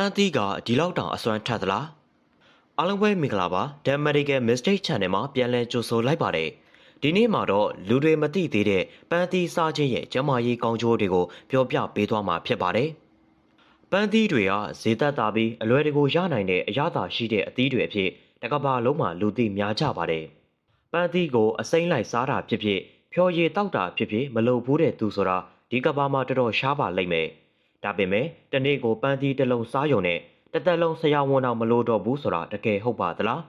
န်းသီးကဒီလောက်တောင်အစွမ်းထက်သလားအားလုံးပဲမင်္ဂလာပါ The Medical Mistake Channel မှာပြန်လည်ကြိုဆိုလိုက်ပါတယ်ဒီနေ့မှာတော့လူတွေမသိသေးတဲ့ပန်းသီးစားခြင်းရဲ့ကျန်းမာရေးကောင်းကျိုးတွေကိုပြောပြပေးသွားမှာဖြစ်ပါတယ်ပန်းသီးတွေကဈေးသက်သာပြီးအလွယ်တကူရနိုင်တဲ့အရသာရှိတဲ့အသီးတွေအဖြစ်တစ်ကမ္ဘာလုံးမှာလူသိများကြပါတယ်ပန်းသီးကိုအစိမ့်လိုက်စားတာဖြစ်ဖြစ်ဖြော်ရည်တောက်တာဖြစ်ဖြစ်မလုပ်ဘူးတဲ့သူဆိုတာဒီကမ္ဘာမှာတော်တော်ရှားပါလိမ့်မယ် ဒါပေမဲ့တနေ့ကိုပန်းသီးတစ်လုံးစားရုံနဲ့တစ်သက်လုံးဆရာဝန်တော်မလို့တော့ဘူးဆိုတာတကယ်ဟုတ်ပါသလား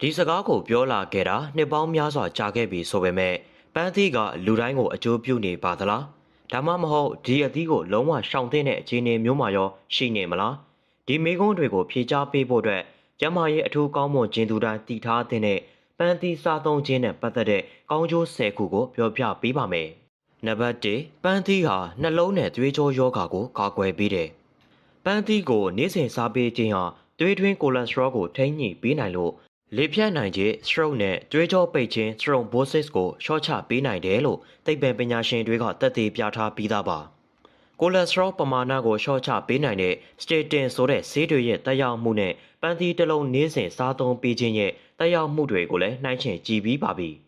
ဒီစကားကိုပြောလာခဲ့တာနှစ်ပေါင်းများစွာကြာခဲ့ပြီဆိုပေမဲ့ပန်းသီးကလူတိုင်းကိုအကျိုးပြုနေပါသလားဒါမှမဟုတ်ဒီအသီးကိုလုံးဝရှောင်တဲ့အခြေအနေမျိုးမှရောရှိနေမလားဒီမိကုန်းတွေကိုဖြေချပေးဖို့အတွက်ကျမရဲ့အထူးကောင်းမွန်ခြင်းသူတိုင်းတည်ထားတဲ့ပန်းသီးစားသုံးခြင်းနဲ့ပတ်သက်တဲ့ကောင်းကျိုး10ခုကိုပြောပြပေးပါမယ် နံပါတ်1ပန်းသီးဟာနှလုံးနဲ့သွေးကြောယောဂါကိုကာကွယ်ပေးတယ်ပန်းသီးကိုနေ့စဉ်စားပေးခြင်းဟာသွေးတွင်းကိုလက်စထရောကိုထိန်းညှိပေးနိုင်လို့လေဖြတ်နိုင်ခြင်း stroke နဲ့သွေးကြောပိတ်ခြင်း thrombosis ကိုရှော့ချပေးနိုင်တယ်လို့သိပ္ပံပညာရှင်တွေကသက်သေပြထားပြီးသားပါကိုလက်စထရောပမာဏကိုရှော့ချပေးနိုင်တဲ့ statin ဆိုတဲ့ဆေးတွေရဲ့တက်ရောက်မှုနဲ့ပန်းသီးတစ်လုံးနေ့စဉ်စားသုံးပေးခြင်းရဲ့တက်ရောက်မှုတွေကိုလည်းနှိုင်းယှဉ်ကြည့်ပြီးပါပြီ။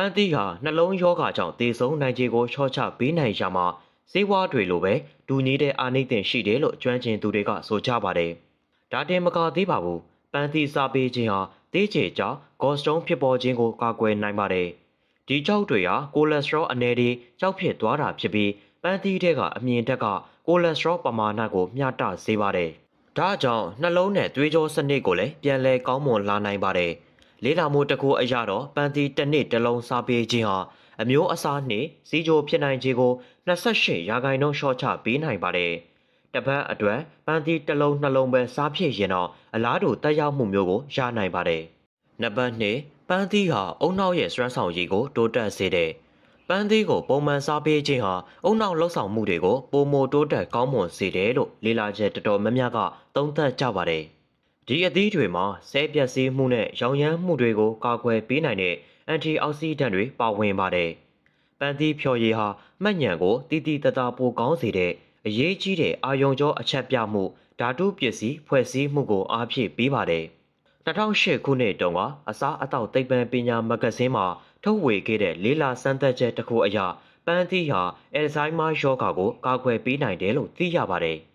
ပန်းသီးဟာနှလုံးရောဂါကြောင့်သေဆုံးနိုင်ခြေကိုရှော့ချပေးနိုင်ရမှာဈေးဝါးတွေလိုပဲဒူညီတဲ့အာနိသင်ရှိတယ်လို့ကျွမ်းကျင်သူတွေကဆိုကြပါတယ်။ဒါတင်မကသေးပါဘူး။ပန်းသီးစားပေးခြင်းဟာသေးချေကြောင့်ဂေါစတုန်းဖြစ်ပေါ်ခြင်းကိုကာကွယ်နိုင်ပါတယ်။ဒီကြောက်တွေဟာကိုလက်စထရောအနေတွေကြောက်ဖြစ်သွားတာဖြစ်ပြီးပန်းသီးတွေကအမြင်တက်ကကိုလက်စထရောပမာဏကိုမျှတစေပါတယ်။ဒါကြောင့်နှလုံးနဲ့သွေးကြောစနစ်ကိုလည်းပြန်လည်ကောင်းမွန်လာနိုင်ပါတယ်။ လေးလာမှုတစ်ခုအရတော့ပန်းသီးတစ်နှစ်တစ်လုံးစားပေးခြင်းဟာအမျိုးအစားနှင့်စီဂျိုဖြစ်နိုင်ခြေကို28ရာခိုင်နှုန်းရှော့ချပေးနိုင်ပါတယ်။တစ်ပတ်အတွက်ပန်းသီးတစ်လုံးနှလုံးပဲစားဖြစ်ရင်တော့အလားတူတက်ရောက်မှုမျိုးကိုရနိုင်ပါတယ်။နံပါတ်2ပန်းသီးဟာအုံနောက်ရဲ့စွမ်းဆောင်ရည်ကိုတိုးတက်စေတယ်။ပန်းသီးကိုပုံမှန်စားပေးခြင်းဟာအုံနောက်လှုပ်ဆောင်မှုတွေကိုပုံမတိုးတက်ကောင်းမွန်စေတယ်လို့လေ့လာချက်တော်တော်များများကသုံးသပ်ကြပါတယ်။ ဒီအသီးတွေမှာဆဲပြက်စီးမှုနဲ့ရောင်ရမ်းမှုတွေကိုကာကွယ်ပေးနိုင်တဲ့အန်တီအောက်ဆီဒန့်တွေပါဝင်ပါတယ်။ပန်းသီးဖြော်ရည်ဟာမှတ်ညံကိုတီတီတတပိုကောင်းစေတဲ့အရေးကြီးတဲ့အာယုံကြောအချက်ပြမှုဓာတုပစ္စည်းဖွဲ့စည်းမှုကိုအားဖြည့်ပေးပါတယ်။2008ခုနှစ်တုန်းကအစားအသောက်သိပ္ပံပညာမဂ္ဂဇင်းမှာထုတ်ဝေခဲ့တဲ့လေးလာစမ်းသပ်ချက်တစ်ခုအရပန်းသီးဟာအယ်ဇိုင်းမာယောဂါကိုကာကွယ်ပေးနိုင်တယ်လို့သိရပါတယ်။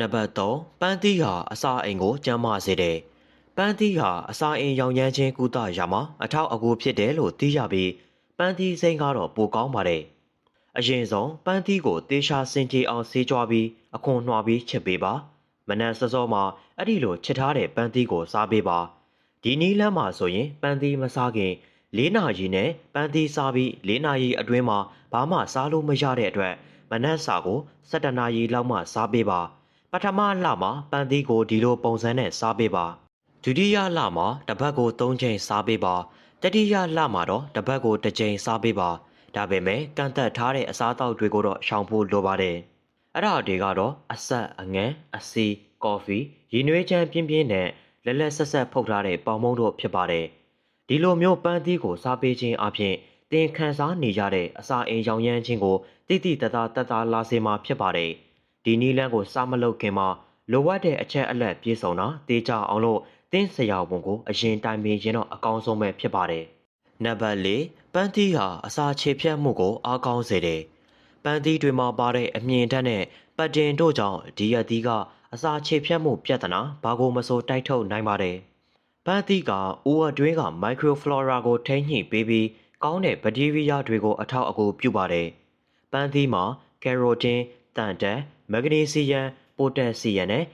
နံပါတ်3ပန်းသီးဟာအစာအိမ်ကိုကျန်းမာစေတယ်။ပန်းသီးဟာအစာအိမ်ရောင်ရမ်းခြင်းကုသရာမှာအထောက်အကူဖြစ်တယ်လို့သိရပြီးပန်းသီးစိမ်းကတော့ပိုကောင်းပါတယ်။အရင်ဆုံးပန်းသီးကိုတေးရှာစင်ကြေအောင်ဆေးကြွားပြီးအခွန်နှွာပြီးချက်ပေးပါ။မနက်စောစောမှာအဲ့ဒီလိုချက်ထားတဲ့ပန်းသီးကိုစားပေးပါ။ဒီနီးလမ်းမှာဆိုရင်ပန်းသီးမစားခင်၄နာရီနဲ့ပန်းသီးစားပြီး၄နာရီအတွင်းမှာဘာမှစားလို့မရတဲ့အတွက်မနက်စာကို၁၇နာရီလောက်မှစားပေးပါ ပထမလမှာပန်းသီးကိုဒီလိုပုံစံနဲ့စားပေးပါဒုတိယလမှာတစ်ပတ်ကို၃ချိန်စားပေးပါတတိယလမှာတော့တစ်ပတ်ကိုတစ်ချိန်စားပေးပါဒါပေမဲ့ကန့်သက်ထားတဲ့အစားအသောက်တွေကိုတော့ရှောင်ဖို့လိုပါတယ်အဲ့ဒါတွေကတော့အဆက်အငန်းအစီကော်ဖီရေနွေးချမ်းပြင်းပြင်းနဲ့လက်လက်ဆက်ဆက်ဖုတ်ထားတဲ့ပေါင်မုံတို့ဖြစ်ပါတယ်ဒီလိုမျိုးပန်းသီးကိုစားပေးခြင်းအပြင်သင်ခံစားနေရတဲ့အစာအိမ်ရောင်ရမ်းခြင်းကိုတိတိတသားတသားလာစေမှာဖြစ်ပါတယ် ဒီနီလန်းကိုစားမလုပ်ခင်မှာလိုအပ်တဲ့အချက်အလက်ပြည့်စုံတာတေးကြအောင်လို့သင်ဆရာဝန်ကိုအရင်တိုင်ပင်ရင်တော့အကောင်းဆုံးပဲဖြစ်ပါတယ်နံပါတ်၄ပန်းသီးဟာအစာခြေဖြတ်မှုကိုအားကောင်းစေတယ်ပန်းသီးတွေမှာပါတဲ့အမြင်ဓာတ်နဲ့ပတ်တင်တို့ကြောင့်ဒီရသီးကအစာခြေဖြတ်မှုပြဿနာဘာကိုမဆိုတိုက်ထုတ်နိုင်ပါတယ်ပန်းသီးကဦးအတွင်းက microflora ကိုထိန်းညှိပေးပြီးကောင်းတဲ့ဘက်တီးရီးယားတွေကိုအထောက်အကူပြုပါတယ်။ပန်းသီးမှာကယ်ရိုတင်၊တန်တက်၊ မက်ဂနီဆီယမ်၊ပိုတက်ဆီယမ်နဲ့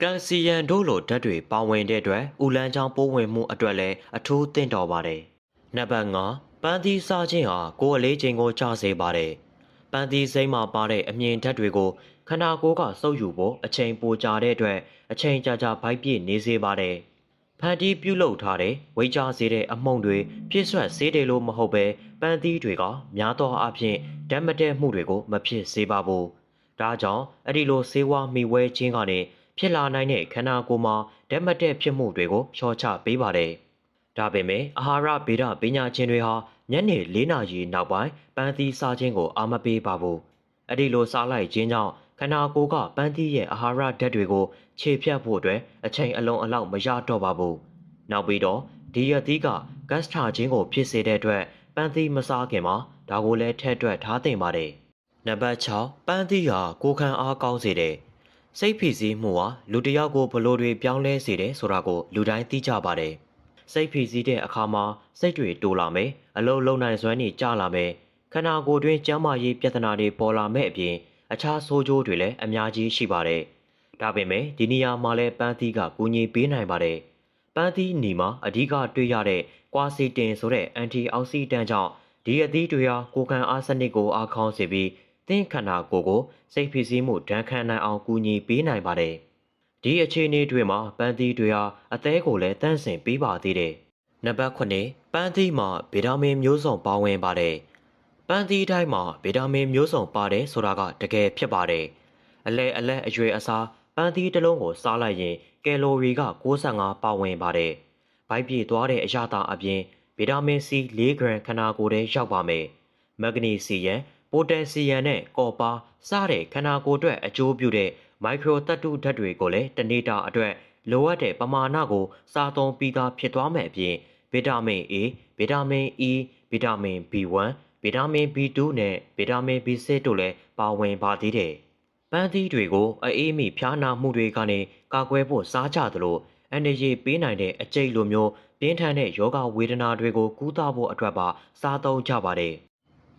ကယ်လ်ဆီယမ်တို့လိုဓာတ်တွေပါဝင်တဲ့အတွက်ဦးလန်းချောင်းပိုးဝင်မှုအတွက်လည်းအထူးသင့်တော်ပါတယ်။နံပါတ်5ပန်းသီးစားခြင်းဟာကိုယ်အလေးချိန်ကိုကျစေပါတယ်။ပန်းသီးစိမ်းမှာပါတဲ့အမြင်ဓာတ်တွေကိုခန္ဓာကိုယ်ကစုပ်ယူဖို့အချိန်ပိုကြာတဲ့အတွက်အချိန်ကြာကြာဗိုက်ပြည့်နေစေပါတယ်။ဖန်တီးပြုတ်လုထားတဲ့ဝိကြစေတဲ့အမှုန့်တွေပြည့်စွက်စေးတယ်လို့မဟုတ်ပဲပန်းသီးတွေကများသောအားဖြင့်ဓာတ်မတည့်မှုတွေကိုမဖြစ်စေပါဘူး။ ဒါကြောင့်အဲ့ဒီလိုဆေးဝါးမိဝဲခြင်းကနေဖြစ်လာနိုင်တဲ့ခန္ဓာကိုယ်မှာဓာတ်မတည့်ဖြစ်မှုတွေကိုလျှော့ချပေးပါတယ်။ဒါပေမဲ့အာဟာရဗေဒပညာရှင်တွေဟာညနေ၄နာရီနောက်ပိုင်းပန်းသီးစားခြင်းကိုအာမပေးပါဘူး။အဲ့ဒီလိုစားလိုက်ခြင်းကြောင့်ခန္ဓာကိုယ်ကပန်းသီးရဲ့အာဟာရဓာတ်တွေကိုခြေဖြတ်ဖို့အတွက်အချိန်အလုံးအလောက်မရတော့ပါဘူး။နောက်ပြီးတော့ဒီရသီးကဂတ်စထာချင်းကိုဖြစ်စေတဲ့အတွက်ပန်းသီးမစားခင်မှာဒါကိုလည်းထည့်တွက်ထားသင့်ပါတယ်။ နံပါတ်6ပန်းသီးဟာကိုယ်ခံအားကောင်းစေတယ်။စိတ်ဖိစီးမှုဟာလူတစ်ယောက်ကိုဘလို့တွေပြောင်းလဲစေတယ်ဆိုတာကိုလူတိုင်းသိကြပါတယ်။စိတ်ဖိစီးတဲ့အခါမှာစိတ်တွေတိုးလာမယ်။အလုံးလုံးနိုင်စွမ်းနေကြလာမယ်။ခန္ဓာကိုယ်တွင်းကျန်းမာရေးပြဿနာတွေပေါ်လာမဲ့အပြင်အခြားဆိုးကျိုးတွေလည်းအများကြီးရှိပါတယ်။ဒါပေမဲ့ဒီနေရာမှာလည်းပန်းသီးကကူညီပေးနိုင်ပါတယ်။ပန်းသီးနီမှာအဓိကတွေ့ရတဲ့ကွာစီတင်ဆိုတဲ့အန်တီအောက်ဆီဒန့်ကြောင့်ဒီအသီးတွေဟာကိုယ်ခံအားစနစ်ကိုအားကောင်းစေပြီး သင်ခန္ဓာကိုယ်ကိုစိတ်ဖိစီးမှုဒဏ်ခံနိုင်အောင်ကူညီပေးနိုင်ပါတယ်။ဒီအခြေအနေတွေမှာပန်းသီးတွေဟာအသေးကိုလည်းတန့်စင်ပေးပါသေးတယ်။နံပါတ်9ပန်းသီးမှာဗီတာမင်မျိုးစုံပါဝင်ပါတယ်။ပန်းသီးတိုင်းမှာဗီတာမင်မျိုးစုံပါတယ်ဆိုတာကတကယ်ဖြစ်ပါတယ်။အလဲအလဲအရွယ်အစားပန်းသီးတစ်လုံးကိုစားလိုက်ရင်ကယ်လိုရီက65ပါဝင်ပါတယ်။ဗိုက်ပြေသွားတဲ့အရာသာအပြင်ဗီတာမင် C 4 gram ခန္ဓာကိုယ်ထဲရောက်ပါမယ်။မက်ဂနီဆီယမ် ပိုတက်ဆီယမ်နဲ့ကော်ပါစတဲ့ခန္ဓာကိုယ်အတွက်အကျိုးပြုတဲ့မိုက်ခရိုသတ္တုဓာတ်တွေကိုလည်းတနေ့တာအတွက်လိုအပ်တဲ့ပမာဏကိုစားသုံးပြီးသားဖြစ်သွားမယ်အပြင်ဗီတာမင် A ဗီတာမင် E ဗီတာမင် B1 ဗီတာမင် B2 နဲ့ဗီတာမင် B6 တို့လည်းပါဝင်ပါသေးတယ်။ပန်းသီးတွေကိုအေးမိဖျားနာမှုတွေကနေကာကွယ်ဖို့စားကြသလိုအန်ရည်ပေးနိုင်တဲ့အကျိတ်လိုမျိုးပြင်းထန်တဲ့ယောဂဝေဒနာတွေကိုကုသဖို့အတွက်ပါစားသုံးကြပါတယ်။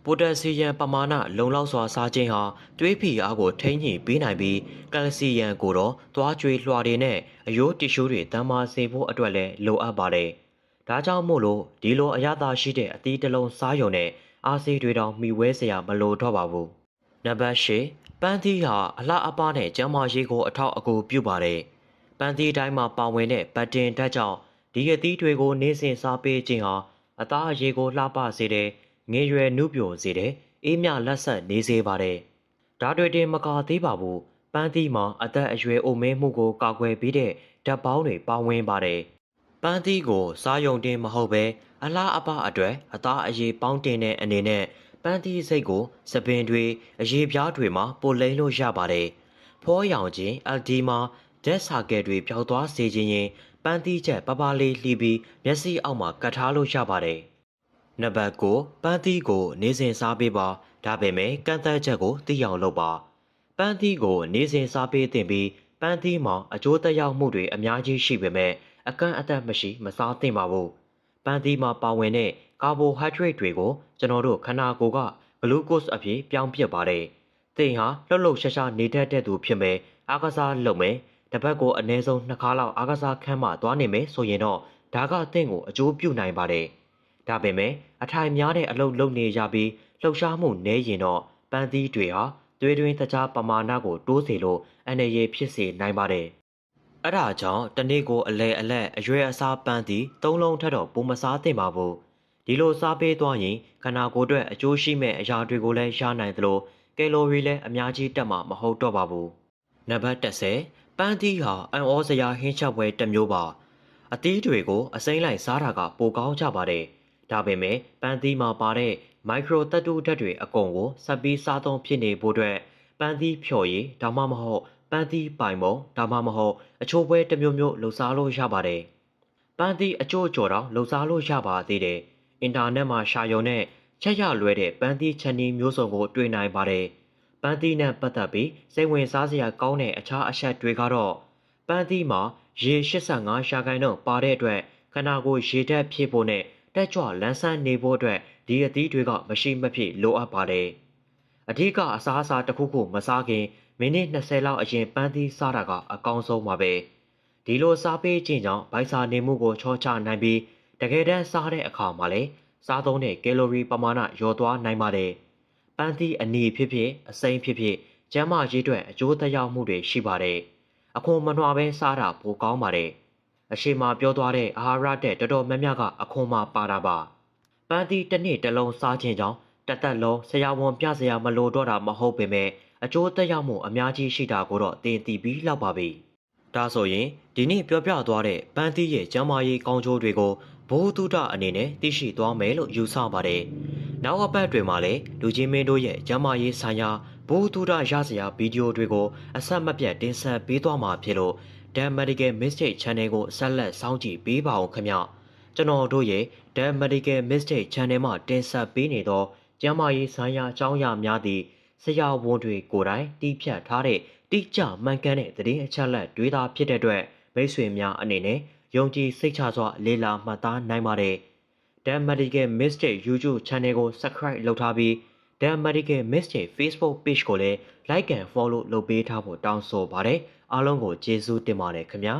ပိုတက်ဆီယမ်ပမာဏလုံလောက်စွာစားခြင်းဟာသွေးဖိအားကိုထိန်းညှိပေးနိုင်ပြီးကယ်လ်ဆီယမ်ကိုတော့သွားကြွေလွှာတွေနဲ့အရိုးတ िश ူးတွေတမ်းမာစေဖို့အတွက်လည်းလိုအပ်ပါတယ်။ဒါကြောင့်မို့လို့ဒီလိုအရသာရှိတဲ့အသီးတစ်လုံးစားရုံနဲ့အားစေးတွေတောင်မှီဝဲစရာမလိုတော့ပါဘူး။နံပါတ်၈ပန်းသီးဟာအလှအပနဲ့ကျန်းမာရေးကိုအထောက်အကူပြုပါတယ်။ပန်းသီးတိုင်းမှာပါဝင်တဲ့ဗတ်တင်ဓာတ်ကြောင့်ဒီအသီးတွေကို နေ့စဉ်စားပေးခြင်းဟာအသားအရေကိုလှပစေတဲ့ ငယ်ရွယ်နှုပြိုစေတဲ့အေးမြလက်ဆက်နေစေပါတယ်။ဒါတွေတင်မကသေးပါဘူး။ပန်းသီးမှာအသက်အရွယ်အိုမဲမှုကိုကာကွယ်ပေးတဲ့ဓာတ်ပေါင်းတွေပါဝင်ပါတယ်။ပန်းသီးကိုစားယုံတင်မဟုတ်ပဲအလားအပအတွက်အသားအရည်ပေါင်းတင်တဲ့အနေနဲ့ပန်းသီးစိတ်ကိုစပင်တွေအရည်ပြားတွေမှာပိုလိမ့်လို့ရပါတယ်။ဖောရောင်ခြင်းအယ်ဒီမာဓာတ်ဆာကဲတွေပျောက်သွားစေခြင်းရင်ပန်းသီးချက်ပပလေးလှီးပြီးမျက်စိအောက်မှာကတ်ထားလို့ရပါတယ်။ နံပါတ်9ပန်းသီးကို နေစဉ်စားပေးပါဒါပေမဲ့ကန့်သက်ချက်ကိုသိအောင်လုပ်ပါပန်းသီးကို နေစဉ်စားပေးသင့်ပြီးပန်းသီးမှာအကျိုးသက်ရောက်မှုတွေအများကြီးရှိပေမဲ့အကန့်အသတ်မရှိမစားသင့်ပါဘူးပန်းသီးမှာပါဝင်တဲ့ကာဘိုဟိုက်ဒရိတ်တွေကိုကျွန်တော်တို့ခန္ဓာကိုယ်ကဂလူးကို့စ်အဖြစ်ပြောင်းပြစ်ပါတယ်သင်ဟာလှုပ်လှုပ်ရှားရှားနေတတ်တဲ့သူဖြစ်မယ်အားကစားလုပ်မယ်တစ်ပတ်ကိုအနည်းဆုံးနှစ်ခါလောက်အားကစားခန်းမှသွားနေမယ်ဆိုရင်တော့ဒါကသင်ကိုအကျိုးပြုနိုင်ပါတယ်။ ဒါပေမဲ့အထိုင်များတဲ့အလုပ်လုပ်နေရပြီးလှုပ်ရှားမှုနည်းရင်တော့ပန်းသီးတွေဟာသွေးတွင်းတခြားပမာဏကိုတိုးစေလို့အနေရဖြစ်စေနိုင်ပါတယ်။အဲဒါကြောင့်တနေ့ကိုအလဲအလက်အရွယ်အစားပန်းသီးသုံးလုံးထက်တော့ပုံမစားသင့်ပါဘူး။ဒီလိုစားပေးသွားရင်ခန္ဓာကိုယ်အတွက်အကျိုးရှိမဲ့အရာတွေကိုလည်းရနိုင်သလိုကယ်လိုရီလည်းအများကြီးတက်မှာမဟုတ်တော့ပါဘူး။နံပါတ်30ပန်းသီးဟာအံ့ဩစရာဟင်းချက်ပွဲတစ်မျိုးပါအသီးတွေကိုအစိမ့်လိုက်စားတာကပိုကောင်းကြပါတယ် ဒါပေမဲ့ပန်းသီးမှာပါတဲ့မိုက်ခရိုသတ္တုဓာတ်တွေအကုန်ကိုဆက်ပြီးစားသုံးဖြစ်နေဖို့အတွက်ပန်းသီးဖြော်ရည်ဒါမှမဟုတ်ပန်းသီးပိုင်ပုံဒါမှမဟုတ်အချိုးပွဲတစ်မျိုးမျိုးလှူစားလို့ရပါတယ်ပန်းသီးအချို့ကြော်တော့လှူစားလို့ရပါသေးတယ်အင်တာနက်မှာရှာရုံနဲ့ချက်ရလွဲတဲ့ပန်းသီးချန်နီမျိုးစုံကိုတွေ့နိုင်ပါတယ်။ပန်းသီးနဲ့ပတ်သက်ပြီးစိတ်ဝင်စားစရာကောင်းတဲ့အခြားအချက်တွေကတော့ပန်းသီးမှာရေ85ရာခိုင်နှုန်းပါတဲ့အတွက်ခန္ဓာကိုယ်ရေဓာတ်ဖြည့်ဖို့နဲ့ တက်ကြွလန်းဆန်းနေဖို့အတွက်ဒီအသီးတွေကမရှိမဖြစ်လိုအပ်ပါတယ်။အဓိကအစားအစာတစ်ခုခုမစားခင်မိနစ်20လောက်အရင်ပန်းသီးစားတာကအကောင်းဆုံးပါပဲ။ဒီလိုစားပေးခြင်းကြောင့်ဗိုက်စာနေမှုကိုချောချနိုင်ပြီးတကယ်တမ်းစားတဲ့အခါမှာလည်းစားသုံးတဲ့ကယ်လိုရီပမာဏလျော့သွားနိုင်ပါတယ်။ပန်းသီးအနေဖြစ်ဖြစ်အစိမ်းဖြစ်ဖြစ်ကျန်းမာရေးအတွက်အကျိုးသက်ရောက်မှုတွေရှိပါတယ်။အခွန်မနှွာပဲစားတာပိုကောင်းပါတယ်။ အရှိမပြောသွားတဲ့အာဟာရတဲ့တော်တော်များများကအခွန်မှပါတာပါ။ပန်းသီးတစ်နေ့တစ်လုံးစားခြင်းကြောင့်တသက်လုံးဆရာဝန်ပြစရာမလိုတော့တာမဟုတ်ပေမဲ့အကျိုးသက်ရောက်မှုအများကြီးရှိတာကိုတော့သင်သိပြီးလောက်ပါပြီ။ဒါဆိုရင်ဒီနေ့ပြောပြသွားတဲ့ပန်းသီးရဲ့ကျန်းမာရေးကောင်းကျိုးတွေကိုဘိုးတုဒအနေနဲ့သိရှိသွားမယ်လို့ယူဆပါတယ်။နောက်အပတ်တွေမှာလည်းလူချင်းမင်းတို့ရဲ့ကျမ်းမာရေးဆိုင်ရာဘိုးတူတာရစရာဗီဒီယိုတွေကိုအဆက်မပြတ်တင်ဆက်ပေးသွားမှာဖြစ်လို့ Dan Medical Mistake Channel ကိုဆက်လက်စောင့်ကြည့်ပေးပါအောင်ခင်ဗျကျွန်တော်တို့ရဲ့ Dan Medical Mistake Channel မှာတင်ဆက်ပေးနေသောကျန်းမာရေးဆိုင်ရာအကြောင်းအရာများသည့်ဆရာဝန်တွေကိုယ်တိုင်တီးဖြတ်ထားတဲ့တိကျမှန်ကန်တဲ့သတင်းအချက်အလက်တွေသာဖြစ်တဲ့အတွက်မိတ်ဆွေများအနေနဲ့ယုံကြည်စိတ်ချစွာလေ့လာမှတ်သားနိုင်ပါတယ် Dan Medical Mistake YouTube Channel ကို Subscribe လုပ်ထားပြီး Dan Medical Mistake Facebook Page ကိုလည်း Like and Follow လုပ်ပေးထားဖို့တောင်းဆိုပါတယ်အားလုံးကိုကျေးဇူးတင်ပါတယ်ခင်ဗျာ